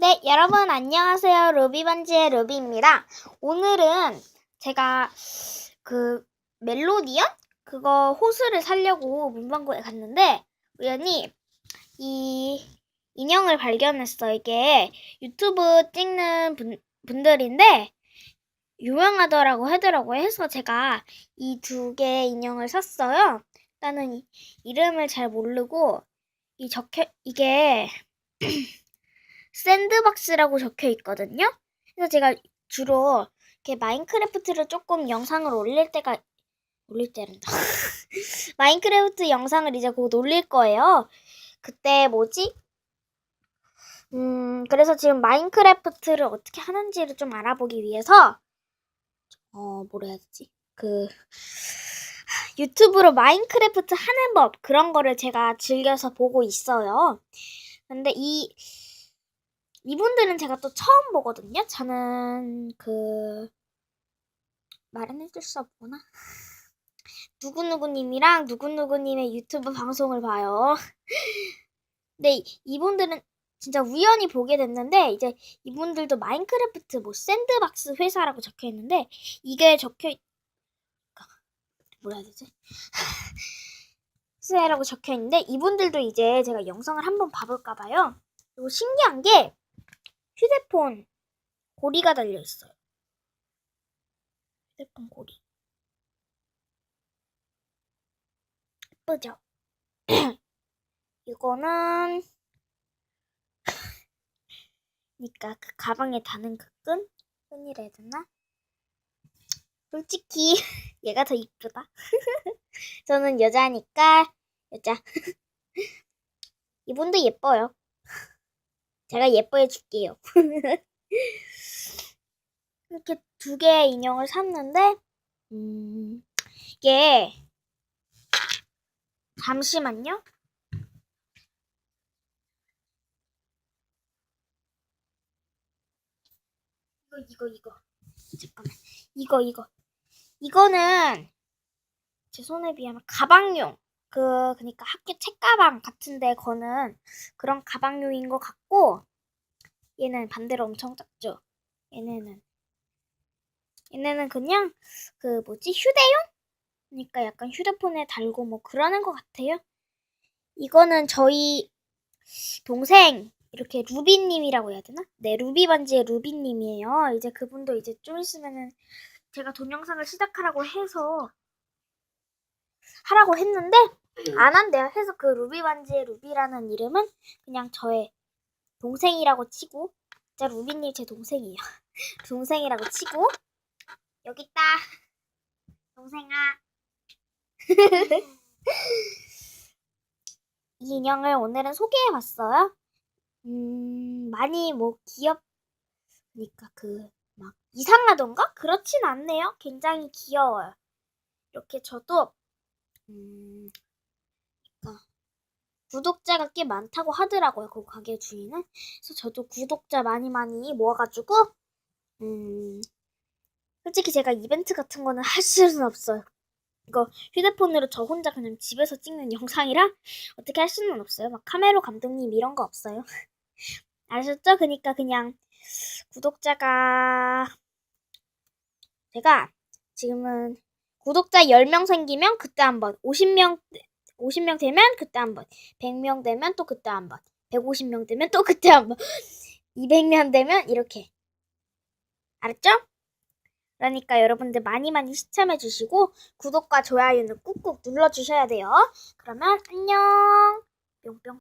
네, 여러분 안녕하세요. 루비반지의 루비입니다. 오늘은 제가 그 멜로디언 그거 호수를 사려고 문방구에 갔는데 우연히 이 인형을 발견했어. 이게 유튜브 찍는 분, 분들인데 유명하더라고 하더라고요. 해서 제가 이 두 개의 인형을 샀어요. 나는 이, 이름을 잘 모르고 이 적혀 이게 샌드박스라고 적혀 있거든요. 그래서 제가 주로 이렇게 마인크래프트를 조금 영상을 올릴 때가 올릴 때란다. 마인크래프트 영상을 이제 곧 올릴 거예요. 그때 뭐지? 음, 그래서 지금 마인크래프트를 어떻게 하는지를 좀 알아보기 위해서 어, 뭐라 해야 되지? 그 유튜브로 마인크래프트 하는 법 그런 거를 제가 즐겨서 보고 있어요. 근데 이 이분들은 제가 또 처음 보거든요. 저는 그 말은 해줄 수 없구나. 누구누구님이랑 누구누구님의 유튜브 방송을 봐요. 이- 이분들은 진짜 우연히 보게 됐는데 이제 이분들도 마인크래프트 뭐 샌드박스 회사라고 적혀 있는데 이게 적혀 있... 뭐라 해야 되지? 스라고 적혀 있는데 이분들도 이제 제가 영상을 한번 봐볼까 봐요. 그리고 신기한 게 휴대폰 고리가 달려 있어요. 휴대폰 고리. 예쁘죠? 이거는 그러니까 그 가방에 다는 그 끈? 끈이라 해야 되나? 솔직히 얘가 더 이쁘다. 저는 여자니까 여자. 이분도 예뻐요. 제가 예뻐해 줄게요. 이렇게 두 개의 인형을 샀는데, 음, 이게, 잠시만요. 이거, 이거, 이거. 잠깐만. 이거, 이거. 이거는, 제 손에 비하면 가방용. 그, 그니까 학교 책가방 같은데 거는 그런 가방용인 것 같고, 얘는 반대로 엄청 작죠. 얘네는 얘네는 그냥 그 뭐지 휴대용? 그러니까 약간 휴대폰에 달고 뭐 그러는 것 같아요. 이거는 저희 동생 이렇게 루비님이라고 해야 되나? 네, 루비 반지의 루비님이에요. 이제 그분도 이제 좀 있으면은 제가 동영상을 시작하라고 해서 하라고 했는데 안 한대요. 해서 그 루비 반지의 루비라는 이름은 그냥 저의 동생이라고 치고 진짜 루비님 제 동생이에요. 동생이라고 치고 여기 있다. 동생아. 이 인형을 오늘은 소개해 봤어요. 음, 많이 뭐 귀엽 그러니까 그 막 이상하던가? 그렇진 않네요. 굉장히 귀여워요. 이렇게 저도 음, 구독자가 꽤 많다고 하더라고요. 그 가게 주인은. 그래서 저도 구독자 많이 많이 모아가지고 음, 솔직히 제가 이벤트 같은 거는 할 수는 없어요. 이거 휴대폰으로 저 혼자 그냥 집에서 찍는 영상이라 어떻게 할 수는 없어요. 막 카메로 감독님 이런 거 없어요. 아셨죠? 그니까 그냥 구독자가 제가 지금은 구독자 10명 생기면 그때 한번 50명 50명 되면 그때 한 번 100명 되면 또 그때 한 번 150명 되면 또 그때 한 번 200명 되면 이렇게 알았죠? 그러니까 여러분들 많이 많이 시청해 주시고 구독과 좋아요는 꾹꾹 눌러 주셔야 돼요. 그러면 안녕. 뿅뿅.